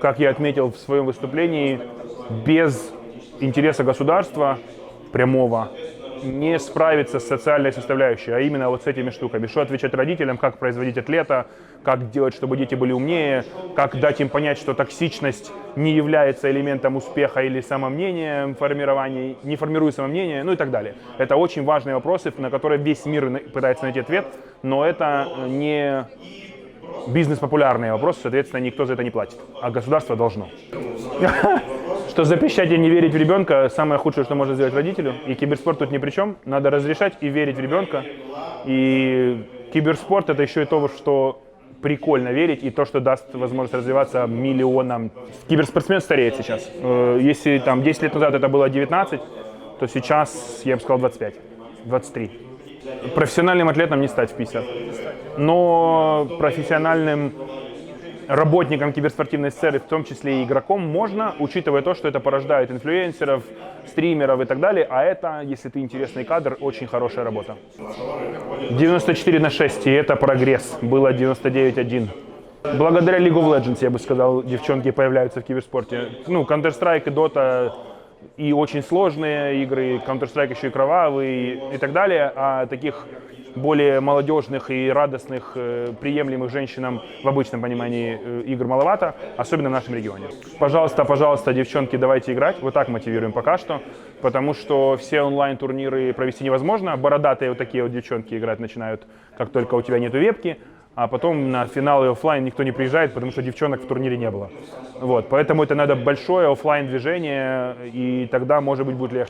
как я отметил в своем выступлении, без интереса государства прямого не справиться с социальной составляющей, а именно вот с этими штуками. Что отвечать родителям, как производить атлета, как делать, чтобы дети были умнее, как дать им понять, что токсичность не является элементом успеха или самомнения формирования, не формирует самомнение, ну и так далее. Это очень важные вопросы, на которые весь мир пытается найти ответ, но это э, не бизнес-популярные вопросы, соответственно, никто за это не платит, а государство должно. Что запрещать и не верить в ребенка самое худшее, что можно сделать родителю. И киберспорт тут ни при чем. Надо разрешать и верить в ребенка. И киберспорт это еще и то, что прикольно верить, и то, что даст возможность развиваться миллионам. Киберспортсмен стареет сейчас. Э, Если там 10 лет назад это было 19, то сейчас, я бы сказал, 25, 23. Профессиональным атлетом не стать в 50. Но профессиональным работникам киберспортивной сцены, в том числе и игроком, можно, учитывая то, что это порождает инфлюенсеров, стримеров и так далее, а это, если ты интересный кадр, очень хорошая работа. 94 на 6, и это прогресс. Было 99-1. Благодаря League of Legends, я бы сказал, девчонки появляются в киберспорте. Ну, Counter-Strike и Dota и очень сложные игры, Counter-Strike еще и кровавый и так далее, а таких более молодежных и радостных, э, приемлемых женщинам в обычном понимании э, игр маловато, особенно в нашем регионе. Пожалуйста, пожалуйста, девчонки, давайте играть. Вот так мотивируем пока что, потому что все онлайн-турниры провести невозможно. Бородатые вот такие вот девчонки играть начинают, как только у тебя нету вебки, а потом на финалы оффлайн никто не приезжает, потому что девчонок в турнире не было. Вот, поэтому это надо большое оффлайн движение, и тогда, может быть, будет легче.